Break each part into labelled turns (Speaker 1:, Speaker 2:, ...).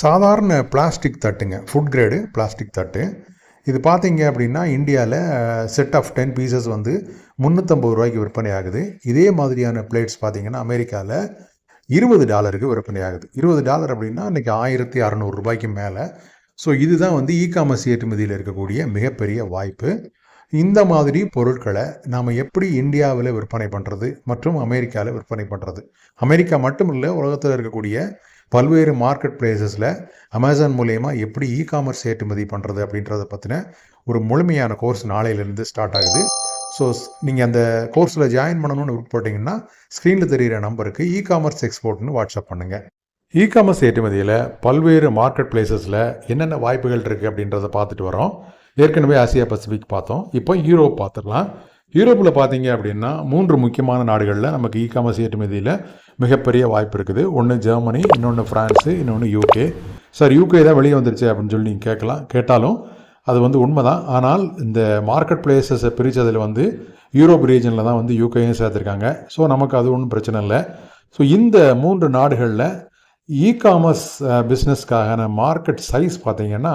Speaker 1: சாதாரண பிளாஸ்டிக் தட்டுங்க. Food grade plastic தட்டு. இது பார்த்தீங்க அப்படின்னா இந்தியாவில் செட் ஆஃப் டென் பீசஸ் வந்து முந்நூற்றம்பது ரூபாய்க்கு விற்பனை ஆகுது. இதே மாதிரியான பிளேட்ஸ் பார்த்தீங்கன்னா அமெரிக்காவில் இருபது டாலருக்கு விற்பனை ஆகுது. இருபது டாலர் அப்படின்னா இன்றைக்கி ஆயிரத்தி அறநூறு ரூபாய்க்கு மேலே. ஸோ இதுதான் வந்து இ காமர்ஸ் ஏற்றுமதியில் இருக்கக்கூடிய மிகப்பெரிய வாய்ப்பு. இந்த மாதிரி பொருட்களை நாம் எப்படி இந்தியாவில் விற்பனை பண்ணுறது மற்றும் அமெரிக்காவில் விற்பனை பண்ணுறது அமெரிக்கா மட்டும் இல்லை உலகத்தில் இருக்கக்கூடிய பல்வேறு மார்க்கெட் பிளேசஸில் அமேசான் மூலயமா எப்படி இ காமர்ஸ் ஏற்றுமதி பண்ணுறது அப்படின்றத பற்றின ஒரு முழுமையான கோர்ஸ் நாளையிலேருந்து ஸ்டார்ட் ஆகுது. ஸோ நீங்கள் அந்த கோர்ஸில் ஜாயின் பண்ணணும்னு விருப்பப்பட்டீங்கன்னா ஸ்க்ரீனில் தெரிகிற நம்பருக்கு இ காமர்ஸ் எக்ஸ்போர்ட்னு வாட்ஸ்அப் பண்ணுங்கள் இ காமர்ஸ் ஏற்றுமதியில் பல்வேறு மார்க்கெட் பிளேசஸில் என்னென்ன வாய்ப்புகள் இருக்குது அப்படின்றத பார்த்துட்டு வரோம். ஏற்கனவே ஆசியா பசிபிக் பார்த்தோம். இப்போ யூரோப் பார்த்துடலாம். யூரோப்பில் பார்த்தீங்க அப்படின்னா மூன்று முக்கியமான நாடுகளில் நமக்கு இ காமர்ஸ் ஏற்றுமதியில் மிகப்பெரிய வாய்ப்பு இருக்குது. ஒன்று ஜெர்மனி இன்னொன்று ஃப்ரான்ஸு இன்னொன்று யூகே சார் யூகே தான் வெளியே வந்துருச்சு அப்படின்னு சொல்லி நீங்கள் கேட்கலாம் கேட்டாலும் அது வந்து உண்மை தான் ஆனால் இந்த மார்க்கெட் பிளேசஸை பிரித்ததில் வந்து யூரோப் ரீஜனில் தான் வந்து யூகேயும் சேர்த்துருக்காங்க. ஸோ நமக்கு அது ஒன்றும் பிரச்சனை இல்லை. ஸோ இந்த மூன்று நாடுகளில் இ காமர்ஸ் பிஸ்னஸ்க்கான மார்க்கெட் சைஸ் பார்த்தீங்கன்னா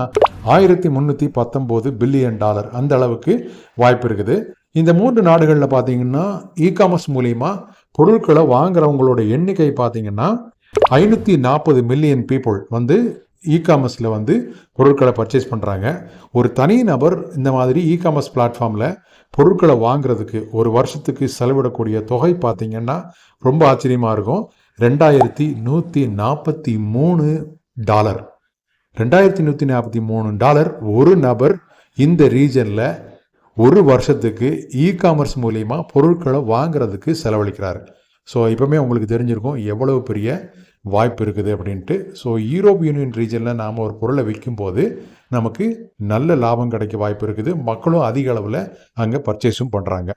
Speaker 1: ஆயிரத்தி முந்நூற்றி பத்தொம்போது பில்லியன் டாலர் அந்த அளவுக்கு வாய்ப்பு இருக்குது. இந்த மூன்று நாடுகளில் பார்த்தீங்கன்னா இ காமர்ஸ் மூலிமா பொருட்களை வாங்குறவங்களோட எண்ணிக்கை பார்த்தீங்கன்னா ஐநூற்றி நாற்பது மில்லியன் பீப்புள் வந்து இ காமர்ஸில் வந்து பொருட்களை பர்ச்சேஸ் பண்ணுறாங்க ஒரு தனி நபர் இந்த மாதிரி இ காமர்ஸ் பிளாட்ஃபார்மில் பொருட்களை வாங்குறதுக்கு ஒரு வருஷத்துக்கு செலவிடக்கூடிய தொகை பார்த்தீங்கன்னா ரொம்ப ஆச்சரியமாக இருக்கும். ரெண்டாயிரத்தி நூற்றி நாற்பத்தி மூணு டாலர். ரெண்டாயிரத்தி நூற்றி நாற்பத்தி மூணு டாலர் ஒரு நபர் இந்த ரீஜனில் ஒரு வருஷத்துக்கு இ காமர்ஸ் மூலிமா பொருட்களை வாங்குறதுக்கு செலவழிக்கிறார். ஸோ இப்போவுமே உங்களுக்கு தெரிஞ்சிருக்கும் எவ்வளவு பெரிய வாய்ப்பு இருக்குது அப்படின்ட்டு. ஸோ யூரோப் யூனியன் ரீஜனில் நாம் ஒரு பொருளை விற்கும்போது நமக்கு நல்ல லாபம் கிடைக்க வாய்ப்பு இருக்குது. மக்களும் அதிக அளவில் அங்கே பர்ச்சேஸும் பண்ணுறாங்க